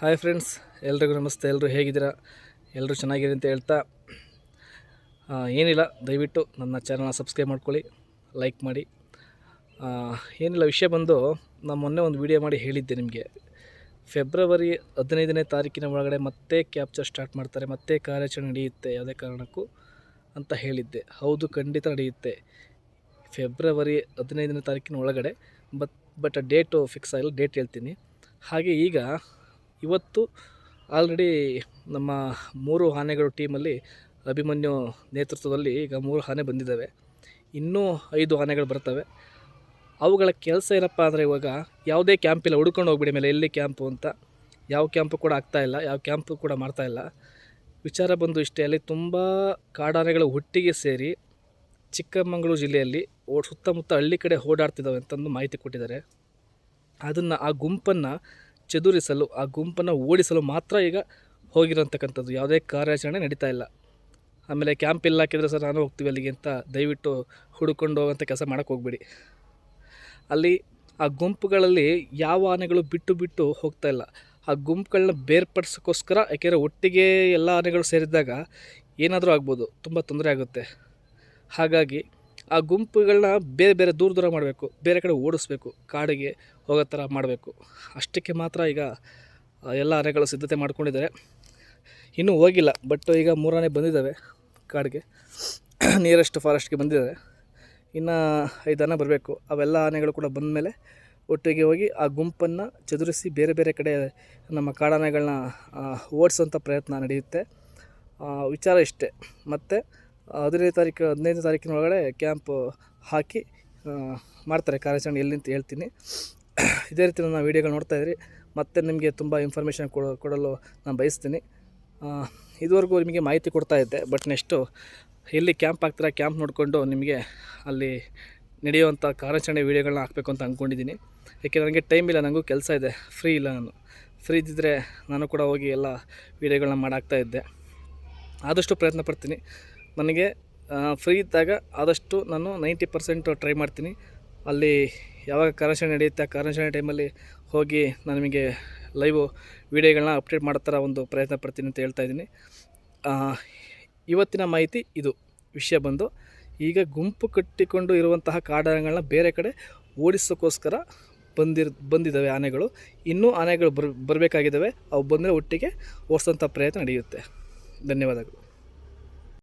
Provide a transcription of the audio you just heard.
Hi friends, ಎಲ್ರಿಗೂ ನಮಸ್ತೆ ಎಲ್ಲರೂ ಹೇಗಿದ್ದೀರಾ? ಎಲ್ಲರೂ ಚೆನ್ನಾಗಿದೆ ಅಂತ ಹೇಳ್ತಾ ಏನಿಲ್ಲ, ದಯವಿಟ್ಟು ನನ್ನ ಚಾನಲ್ನ ಸಬ್ಸ್ಕ್ರೈಬ್ ಮಾಡ್ಕೊಳ್ಳಿ ಲೈಕ್ ಮಾಡಿ. ಏನಿಲ್ಲ, ವಿಷಯ ಬಂದು ನಾನು ಮೊನ್ನೆ ಒಂದು ವಿಡಿಯೋ ಮಾಡಿ ಹೇಳಿದ್ದೆ ನಿಮಗೆ. ಫೆಬ್ರವರಿ ಹದಿನೈದನೇ ತಾರೀಕಿನ ಒಳಗಡೆ ಮತ್ತೆ ಕ್ಯಾಪ್ಚರ್ ಸ್ಟಾರ್ಟ್ ಮಾಡ್ತಾರೆ, ಮತ್ತೆ ಕಾರ್ಯಾಚರಣೆ ನಡೆಯುತ್ತೆ, ಯಾವುದೇ ಕಾರಣಕ್ಕೂ ಅಂತ ಹೇಳಿದ್ದೆ. ಹೌದು, ಖಂಡಿತ ನಡೆಯುತ್ತೆ. ಫೆಬ್ರವರಿ ಹದಿನೈದನೇ ತಾರೀಕಿನ ಒಳಗಡೆ ಬಟ್ ಬಟ್ ಡೇಟು ಫಿಕ್ಸ್ ಆಗಿಲ್ಲ ಡೇಟ್ ಹೇಳ್ತೀನಿ. ಹಾಗೆ ಈಗ ಇವತ್ತು ಆಲ್ರೆಡಿ ನಮ್ಮ ಮೂರು ಆನೆಗಳು ಟೀಮಲ್ಲಿ ಅಭಿಮನ್ಯು ನೇತೃತ್ವದಲ್ಲಿ ಈಗ ಮೂರು ಆನೆ ಬಂದಿದ್ದಾವೆ. ಇನ್ನೂ ಐದು ಆನೆಗಳು ಬರ್ತವೆ. ಅವುಗಳ ಕೆಲಸ ಏನಪ್ಪ ಅಂದರೆ ಇವಾಗ ಯಾವುದೇ ಕ್ಯಾಂಪ್ ಇಲ್ಲ, ಹುಡ್ಕೊಂಡು ಹೋಗ್ಬಿಡಿ ಮೇಲೆ, ಎಲ್ಲಿ ಕ್ಯಾಂಪು ಅಂತ. ಯಾವ ಕ್ಯಾಂಪು ಕೂಡ ಆಗ್ತಾ ಇಲ್ಲ, ಯಾವ ಕ್ಯಾಂಪು ಕೂಡ ಮಾಡ್ತಾಯಿಲ್ಲ ವಿಚಾರ ಬಂದು ಇಷ್ಟೇ, ಅಲ್ಲಿ ತುಂಬ ಕಾಡಾನೆಗಳು ಒಟ್ಟಿಗೆ ಸೇರಿ ಚಿಕ್ಕಮಗಳೂರು ಜಿಲ್ಲೆಯಲ್ಲಿ ಸುತ್ತಮುತ್ತ ಹಳ್ಳಿ ಕಡೆ ಓಡಾಡ್ತಿದ್ದಾವೆ ಅಂತಂದು ಮಾಹಿತಿ ಕೊಟ್ಟಿದ್ದಾರೆ. ಅದನ್ನು, ಆ ಗುಂಪನ್ನು ಚದುರಿಸಲು ಆ ಗುಂಪನ್ನು ಓಡಿಸಲು ಮಾತ್ರ ಈಗ ಹೋಗಿರೋಂತಕ್ಕಂಥದ್ದು. ಯಾವುದೇ ಕಾರ್ಯಾಚರಣೆ ನಡೀತಾ ಇಲ್ಲ. ಆಮೇಲೆ ಕ್ಯಾಂಪ್ ಇಲ್ಲ ಹಾಕಿದ್ರೆ ಸರ್ ನಾನು ಹೋಗ್ತೀವಿ ಅಲ್ಲಿಗೆ ಅಂತ ದಯವಿಟ್ಟು ಹುಡುಕೊಂಡು ಹೋಗುವಂಥ ಕೆಲಸ ಮಾಡೋಕ್ಕೆ ಹೋಗ್ಬೇಡಿ. ಅಲ್ಲಿ ಆ ಗುಂಪುಗಳಲ್ಲಿ ಯಾವ ಆನೆಗಳು ಬಿಟ್ಟು ಬಿಟ್ಟು ಹೋಗ್ತಾ ಇಲ್ಲ. ಆ ಗುಂಪುಗಳನ್ನ ಬೇರ್ಪಡಿಸೋಕ್ಕೋಸ್ಕರ, ಯಾಕೆಂದರೆ ಒಟ್ಟಿಗೆ ಎಲ್ಲ ಆನೆಗಳು ಸೇರಿದಾಗ ಏನಾದರೂ ಆಗ್ಬೋದು. ತುಂಬ ತೊಂದರೆ ಆಗುತ್ತೆ. ಹಾಗಾಗಿ ಆ ಗುಂಪುಗಳನ್ನ ಬೇರೆ ಬೇರೆ ದೂರ ದೂರ ಮಾಡಬೇಕು, ಬೇರೆ ಕಡೆ ಓಡಿಸ್ಬೇಕು, ಕಾಡಿಗೆ ಹೋಗೋ ಥರ ಮಾಡಬೇಕು. ಅಷ್ಟಕ್ಕೆ ಮಾತ್ರ ಈಗ ಎಲ್ಲ ಆನೆಗಳು ಸಿದ್ಧತೆ ಮಾಡ್ಕೊಂಡಿದ್ದಾರೆ. ಇನ್ನೂ ಹೋಗಿಲ್ಲ ಬಟ್ ಈಗ ಮೂರನೇ ಬಂದಿದ್ದಾವೆ ಕಾಡಿಗೆ. ನಿಯರೆಸ್ಟ್ ಫಾರೆಸ್ಟ್ಗೆ ಬಂದಿದ್ದಾರೆ. ಇನ್ನು ಐದು ಆನೆ ಬರಬೇಕು. ಅವೆಲ್ಲ ಆನೆಗಳು ಕೂಡ ಬಂದ ಮೇಲೆ ಒಟ್ಟಿಗೆ ಹೋಗಿ ಆ ಗುಂಪನ್ನು ಚದುರಿಸಿ ಬೇರೆ ಬೇರೆ ಕಡೆ ನಮ್ಮ ಕಾಡಾನೆಗಳನ್ನ ಓಡಿಸೋಂಥ ಪ್ರಯತ್ನ ನಡೆಯುತ್ತೆ. ವಿಚಾರ ಇಷ್ಟೇ. ಮತ್ತು ಹದಿನೈದು ತಾರೀಕು, ಹದಿನೈದನೇ ತಾರೀಕಿನ ಒಳಗಡೆ ಕ್ಯಾಂಪ್ ಹಾಕಿ ಮಾಡ್ತಾರೆ ಕಾರ್ಯಾಚರಣೆ ಎಲ್ಲಿ ಅಂತ ಹೇಳ್ತೀನಿ. ಇದೇ ರೀತಿ ನಾನು ವೀಡಿಯೋಗಳು ನೋಡ್ತಾ ಇದ್ರಿ. ಮತ್ತೆ ನಿಮಗೆ ತುಂಬ ಇನ್ಫಾರ್ಮೇಷನ್ ಕೊಡೋ, ಕೊಡಲು ನಾನು ಬಯಸ್ತೀನಿ. ಇದುವರೆಗೂ ನಿಮಗೆ ಮಾಹಿತಿ ಕೊಡ್ತಾ ಇದ್ದೆ. ಬಟ್ ನೆಕ್ಸ್ಟು ಎಲ್ಲಿ ಕ್ಯಾಂಪ್ ಹಾಕ್ತೀರಾ ಕ್ಯಾಂಪ್ ನೋಡಿಕೊಂಡು ನಿಮಗೆ ಅಲ್ಲಿ ನಡೆಯುವಂಥ ಕಾರ್ಯಾಚರಣೆ ವೀಡಿಯೋಗಳನ್ನ ಹಾಕಬೇಕು ಅಂತ ಅಂದ್ಕೊಂಡಿದ್ದೀನಿ ಯಾಕೆ ನನಗೆ ಟೈಮ್ ಇಲ್ಲ ನನಗೂ ಕೆಲಸ ಇದೆ. ಫ್ರೀ ಇಲ್ಲ ನಾನು. ಫ್ರೀ ಇದ್ದಿದ್ದರೆ ನಾನು ಕೂಡ ಹೋಗಿ ಎಲ್ಲ ವೀಡಿಯೋಗಳನ್ನ ಮಾಡಾಕ್ತಾ ಇದ್ದೆ. ಆದಷ್ಟು ಪ್ರಯತ್ನ ಪಡ್ತೀನಿ. ನನಗೆ ಫ್ರೀ ಇದ್ದಾಗ ಆದಷ್ಟು ನಾನು ನೈಂಟಿ ಪರ್ಸೆಂಟ್ ಟ್ರೈ ಮಾಡ್ತೀನಿ. ಅಲ್ಲಿ ಯಾವಾಗ ಕಾರ್ಯಾಚರಣೆ ನಡೆಯುತ್ತೆ, ಆ ಕಾರ್ಯಾಚರಣೆ ಟೈಮಲ್ಲಿ ಹೋಗಿ ನಾನು ನಿಮಗೆ ಲೈವ್ ವೀಡಿಯೋಗಳನ್ನ ಅಪ್ಡೇಟ್ ಮಾಡೋ ಒಂದು ಪ್ರಯತ್ನ ಪಡ್ತೀನಿ ಅಂತ ಹೇಳ್ತಾ ಇದ್ದೀನಿ. ಇವತ್ತಿನ ಮಾಹಿತಿ ಇದು. ವಿಷಯ ಬಂದು, ಈಗ ಗುಂಪು ಕಟ್ಟಿಕೊಂಡು ಇರುವಂತಹ ಕಾಡಾನೆಗಳನ್ನ ಬೇರೆ ಕಡೆ ಓಡಿಸೋಕ್ಕೋಸ್ಕರ ಬಂದಿರ್, ಬಂದಿದ್ದಾವೆ ಆನೆಗಳು. ಇನ್ನೂ ಆನೆಗಳು ಬರ್, ಬರಬೇಕಾಗಿದ್ದಾವೆ. ಅವು ಬಂದರೆ ಒಟ್ಟಿಗೆ ಓಡಿಸೋಂಥ ಪ್ರಯತ್ನ ನಡೆಯುತ್ತೆ. ಧನ್ಯವಾದಗಳು.